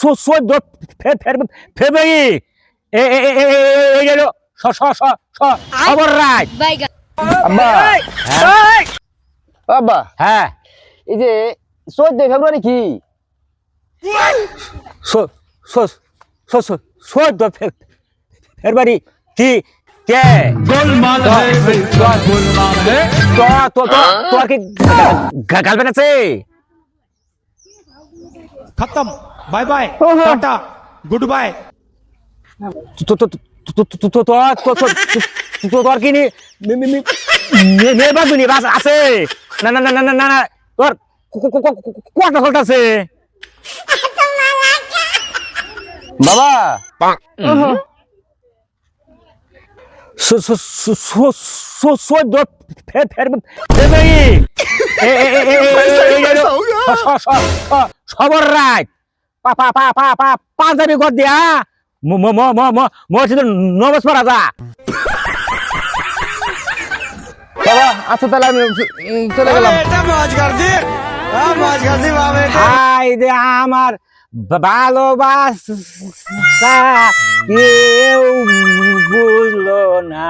চোদ্দ ফেব্রুয়ারি স স খবর রায় বাবা হ্যাঁ এই যে চোদ্দ ফেব্রুয়ারি কি চোদ্দ ফেব্রুয়ারি কি কে তোর কি গার্লফ্রেন্ড আছে খতম bye bye tata good bye তোর কি মেয়ে বাদ দুনিয়া বাস আছে না না না না না না তোর কোয়াটা খোলটা আছে বাবা ফের ফের ফের খবর রায়। পা পা পা পা পা পাঞ্জাবি কর দিয়া মসজিদ নবস পড়া যা। বাবা আচ্ছা তাহলে আমি চলে গেলাম। হাই দে আমার ভালোবাসা কেউ বুঝলো না।